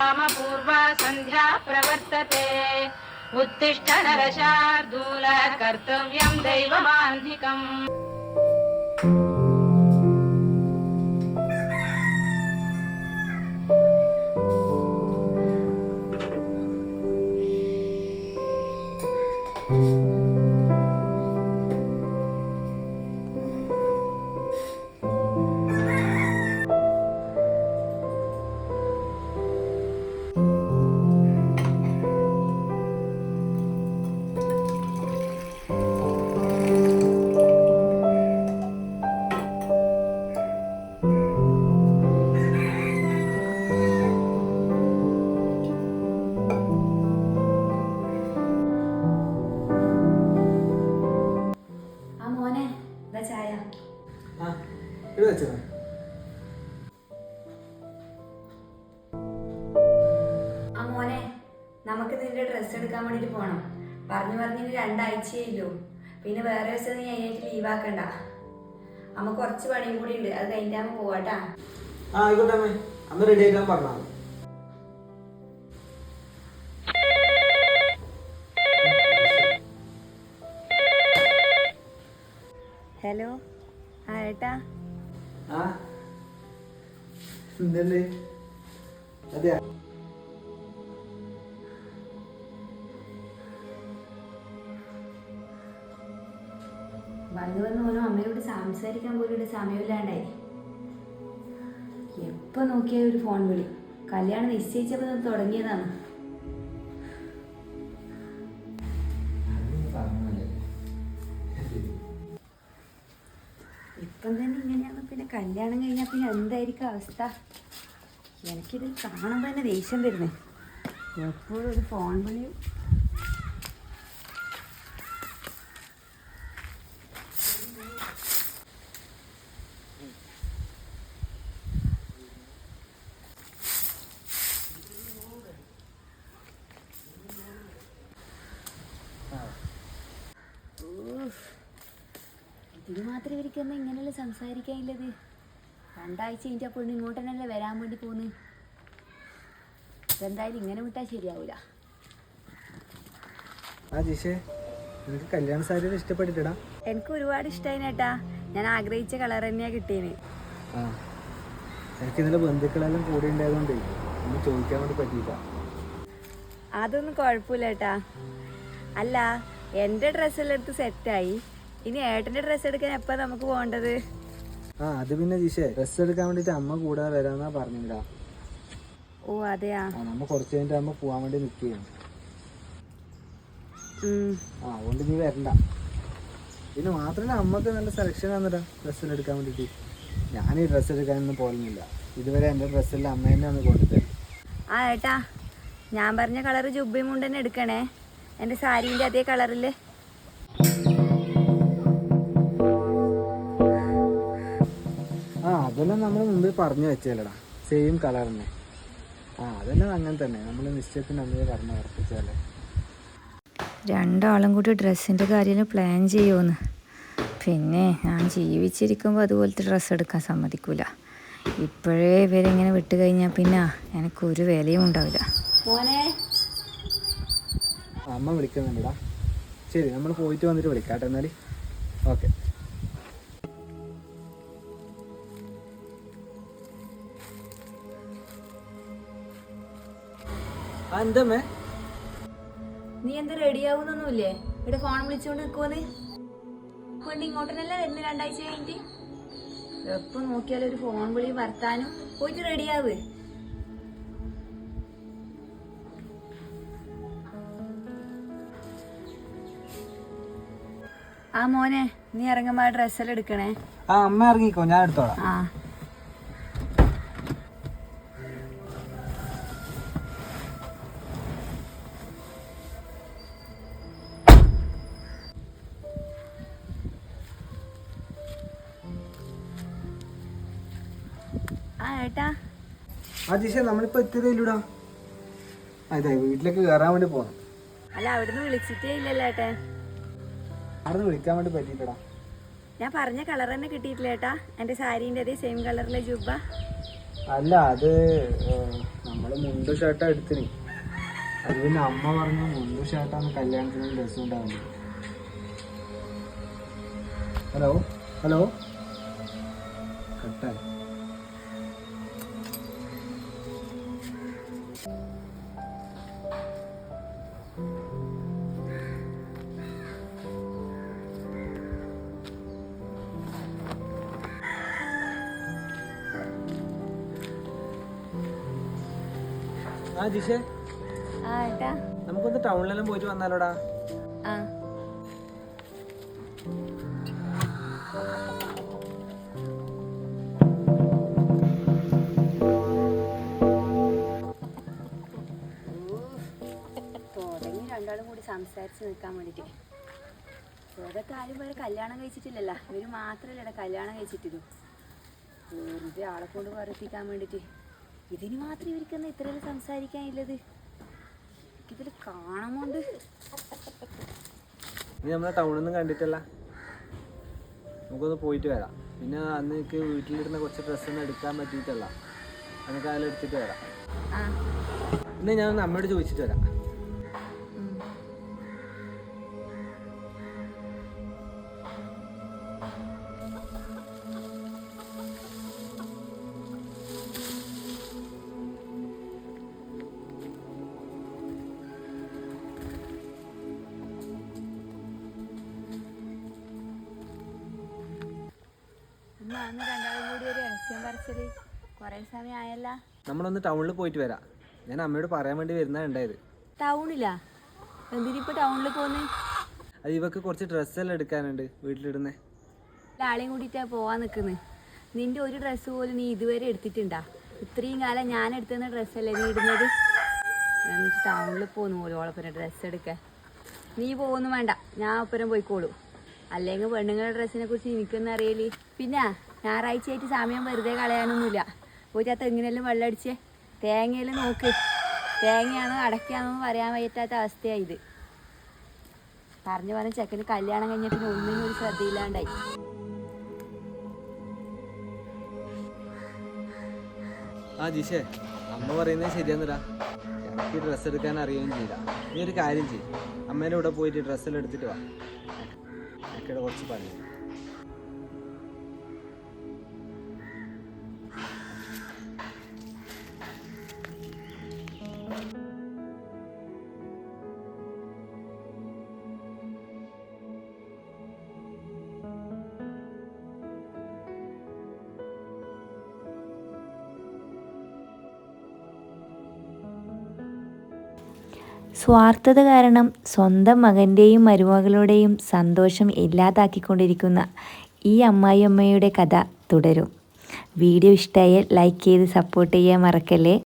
रामपूर्वा सन्ध्या प्रवर्तते उत्तिष्ठ नरशार्दूल कर्तव्यम् दैवमान्धिकम् നമുക്ക് നിന്റെ ഡ്രസ്സ് എടുക്കാൻ വേണ്ടിട്ട് പോണം. പറഞ്ഞു പറഞ്ഞിട്ട് രണ്ടാഴ്ചയല്ലോ പിന്നെ വേറെ ദിവസം നീ അതിനായിട്ട് ലീവാക്കണ്ട അമ്മ കുറച്ച് പണിയും കൂടി ഉണ്ട്. അത് കഴിഞ്ഞാൽ പോവാട്ടാ. ആയിക്കോട്ടെ അമ്മേ. അമ്മ റെഡി ആക്കാൻ പറഞ്ഞാൽ ഹലോ. ആ ഏട്ടാ. ആ എന്തല്ലേ അതെയാ? വന്നു വന്ന് ഓരോ അമ്മയോട് സംസാരിക്കാൻ പോലും ഒരു സമയമില്ലാണ്ടായി. എപ്പോ നോക്കിയാൽ ഒരു ഫോൺ വിളി. കല്യാണം നിശ്ചയിച്ചപ്പോൾ തുടങ്ങിയതാണ്. ഇപ്പം തന്നെ ഇങ്ങനെയാണ്. പിന്നെ കല്യാണം കഴിഞ്ഞാൽ പിന്നെ എന്തായിരിക്കും അവസ്ഥ? എനിക്കിത് കാണുമ്പോൾ തന്നെ ദേഷ്യം വരുന്നത് എപ്പോഴും ഒരു ഫോൺ വിളിയും ഇതിന് മാത്രം ഇവർക്കൊന്നും ഇങ്ങനെയല്ല സംസാരിക്കാനില്ലത്. രണ്ടാഴ്ച കഴിഞ്ഞ ആ പെണ്ണ് ഇങ്ങോട്ട് തന്നെയല്ലേ വരാൻ വേണ്ടി പോന്ന്. ഇതെന്തായാലും ഇങ്ങനെ വിട്ടാൽ ശരിയാവൂല. ആ ജിഷേ നിനക്ക് കല്യാണ സാരി ഇഷ്ടപ്പെട്ടിട്ടടാ? എനിക്ക് ഒരുപാട് ഇഷ്ടമായി ഏട്ടാ. ഞാൻ ആഗ്രഹിച്ച കളർ തന്നെയാ കിട്ടിയത് എനിക്ക് ഇന്നലെ ബന്ധുക്കളെല്ലാം കൂടെ ഉണ്ടായതുകൊണ്ട് ഒന്ന് ചോദിക്കാൻ വേണ്ടി പറ്റിയില്ല. അതൊന്നും കുഴപ്പമില്ല ഏട്ടാ. അല്ല എന്റെ ഡ്രസ്സെല്ലാം എടുത്ത് സെറ്റായി ഇനി ഏട്ടന്റെ ഡ്രസ് എടുക്കാൻ എപ്പ നമുക്ക് പോകേണ്ടത്? ആ അത് പിന്നെ ജിഷേ ഡ്രസ് എടുക്കാൻ വേണ്ടിട്ട് അമ്മ കൂടെ വരാന്നാ പറഞ്ഞിട്ടാ. ഓ അതെയാ? നമ്മ കുറച്ച് കഴിഞ്ഞിട്ട് അമ്മ പോവാൻ വേണ്ടി നിൽക്കുകയാണ് ആ അതുകൊണ്ട് നീ വരണ്ട. പിന്നെ മാത്രമല്ല അമ്മയ്ക്ക് നല്ല സെലക്ഷൻ ആണെടാ ഡ്രസ്സെല്ലാം എടുക്കാൻ വേണ്ടിയിട്ട്. ഞാൻ ഈ ഡ്രസ്സ് എടുക്കാനൊന്നും പോകുന്നില്ല ഇതുവരെ എന്റെ ഡ്രസ്സെല്ലാം അമ്മ തന്നെയാണ് കൊണ്ടുതരുന്നത്. ആ ഏട്ടാ ഞാൻ പറഞ്ഞ കളർ ജുബയും മുണ്ടന്നെ എടുക്കണേ. എന്റെ സാരീന്റെ അതേ കളറിൽ അതെല്ലാം നമ്മൾ മുമ്പ് പറഞ്ഞു വെച്ചല്ലടാ സെയിം കളർ തന്നെ ആ അതെല്ലാം അങ്ങനെ തന്നെ. നമ്മൾ നിശ്ചയത്തിന് അന്നേ പറഞ്ഞു ഉറപ്പിച്ചല്ലേ രണ്ടാളും കൂടി ഡ്രസ്സിന്റെ കാര്യം പ്ലാൻ ചെയ്യുമെന്ന് പിന്നെ ഞാൻ ജീവിച്ചിരിക്കുമ്പോൾ അതുപോലത്തെ ഡ്രസ്സ് എടുക്കാൻ സമ്മതിക്കൂല. ഇപ്പോഴേ ഇവരിങ്ങനെ വിട്ട് കഴിഞ്ഞാൽ പിന്നെ എനിക്കൊരു വിലയും ഉണ്ടാവില്ല. മോനെ. അമ്മ വിളിക്കുന്നുണ്ടടാ. ശരി നമ്മൾ പോയിട്ട് വന്നിട്ട് വിളിക്കാട്ടെ എന്നാൽ ഓക്കെ. എന്തമ്മേ നീ എന്താ റെഡിയാവുന്നൊന്നുമില്ലേ? ഇവിടെ ഫോൺ വിളിച്ചോണ്ട് നിൽക്കുമെന്ന് കൊണ്ട് ഇങ്ങോട്ടനല്ല വരുന്ന രണ്ടാഴ്ച കഴിഞ്ഞിട്ട്. എപ്പോൾ നോക്കിയാലും ഒരു ഫോൺ വിളി വർത്താനും. പോയിട്ട് റെഡിയാവ്. ആ മോനെ നീ ഇറങ്ങുമ്പോ ഡ്രസ്സെല്ലാം എടുക്കണേ? ആ അമ്മ ഇറങ്ങിക്കോ ഞാൻ എടുത്തോളാം. ആ. ഏട്ടാ. ജിഷ നമ്മളിപ്പോ എത്തിയതേലൂടാ അതെ വീട്ടിലേക്ക് കയറാൻ വേണ്ടി പോകണം അല്ല അവിടുന്ന് വിളിച്ചിട്ടേ ഇല്ലല്ലോ ഏട്ടൻ അവിടെ വിളിക്കാൻ വേണ്ടി പറ്റിയിട്ടടാ. ഞാൻ പറഞ്ഞ കളർ തന്നെ കിട്ടിയിട്ടില്ല ഏട്ടാ. സാരീന്റെ അതേ സെയിം കളറിലെ ജുബ. അല്ല അത് നമ്മൾ മുണ്ടു ഷർട്ടാ എടുത്തിന്. അത് പിന്നെ അമ്മ പറഞ്ഞു മുണ്ടു ഷർട്ടാണ് കല്യാണത്തിന് ഡ്രസ് ഉണ്ടാവുന്നത്. ഹലോ ഹലോ കട്ടായി ആ ജിഷേ. നമുക്കൊന്ന് ടൗണിലെല്ലാം പോയിട്ട് വന്നാലോടാ. രണ്ടാളും കൂടി സംസാരിച്ച് നിൽക്കാൻ വേണ്ടിട്ട്. ഇവരൊക്കെ ആരും വേറെ കല്യാണം കഴിച്ചിട്ടില്ലല്ലോ. ഇവർ മാത്രല്ലേടാ കല്യാണം കഴിച്ചിട്ടുള്ളൂ. വെറുതെ ആളെ കൊണ്ട് വർത്തിക്കാൻ വേണ്ടിട്ട്. ഇതിന് മാത്രം ഇവർക്കൊന്നും ഇത്രയും സംസാരിക്കാനില്ലത്. ഇതിൽ കാണുമ്പോണ്ട് നീ നമ്മളെ ടൗണൊന്നും കണ്ടിട്ടല്ല. നമുക്കൊന്ന് പോയിട്ട് വരാം. പിന്നെ അന്ന് എനിക്ക് വീട്ടിലിരുന്ന കുറച്ച് ഡ്രസ്സൊന്നും എടുക്കാൻ പറ്റിയിട്ടല്ല. നമുക്ക് അതിലെടുത്തിട്ട് വരാം. ഇന്ന് ഞാൻ അമ്മയോട് ചോദിച്ചിട്ട് വരാം. കുറേ നമ്മളൊന്ന് ടൗണിൽ പോയിട്ട് വരാം. ഞാൻ അമ്മയോട് പറയാൻ വേണ്ടി വരുന്ന ഉണ്ടായത് ടൗണിലാ? എന്തിനിപ്പോ ടൗണിൽ പോന്ന് അത് ഇവക്ക് കുറച്ച് ഡ്രസ്സെല്ലാം എടുക്കാനുണ്ട് വീട്ടിലിടുന്നേ. ആളെയും കൂടിയിട്ടാ പോവാൻ നിൽക്കുന്നത് നിന്റെ ഒരു ഡ്രസ്സ് പോലും നീ ഇതുവരെ എടുത്തിട്ടുണ്ടാ? ഇത്രയും കാലം ഞാൻ എടുത്തുന്ന ഡ്രസ്സല്ലേ നീ ഇടുന്നത്? എന്നിട്ട് ടൗണിൽ പോന്നു പോലും ഓളപ്പനെ ഡ്രസ്സ് എടുക്കാൻ. നീ പോകുന്നു വേണ്ട. ഞാൻ ഒപ്പരം പോയിക്കോളൂ. അല്ലെങ്കിൽ പെണ്ണുങ്ങളുടെ ഡ്രസ്സിനെ കുറിച്ച് എനിക്കൊന്നും അറിയില്ലേ പിന്നെ? ഞായറാഴ്ചയായിട്ട് സമയം വെറുതെ കളയാനൊന്നുമില്ല. പോയിട്ട് ആ തെങ്ങിനെല്ലാം വെള്ളം തേങ്ങയിൽ നോക്ക്. തേങ്ങയാണോ അടയ്ക്കാണോ എന്ന് പറയാൻ പറ്റാത്ത അവസ്ഥയായി ഇത്. പറഞ്ഞു പറഞ്ഞ ചെക്കന് കല്യാണം കഴിഞ്ഞിട്ട് ഒന്നിനും ഒരു ശ്രദ്ധയില്ലാണ്ടായി. ആ ജിഷേ അമ്മ പറയുന്നത് ശരിയാന്നിടാ എനിക്ക് ഡ്രസ്സ് എടുക്കാൻ അറിയുകയും ചെയ്യില്ല. നീ ഒരു കാര്യം ചെയ്യും. അമ്മേന്റെ കൂടെ പോയിട്ട് ഡ്രസ്സെല്ലാം എടുത്തിട്ട് വാ. എനിക്കിവിടെ കുറച്ച് പണി സ്വാർത്ഥത കാരണം സ്വന്തം മകന്റെയും മരുമകളുടെയും സന്തോഷം ഇല്ലാതാക്കിക്കൊണ്ടിരിക്കുന്ന ഈ അമ്മായിയമ്മയുടെ കഥ തുടരും. വീഡിയോ ഇഷ്ടമായാൽ ലൈക്ക് ചെയ്ത് സപ്പോർട്ട് ചെയ്യാൻ മറക്കല്ലേ?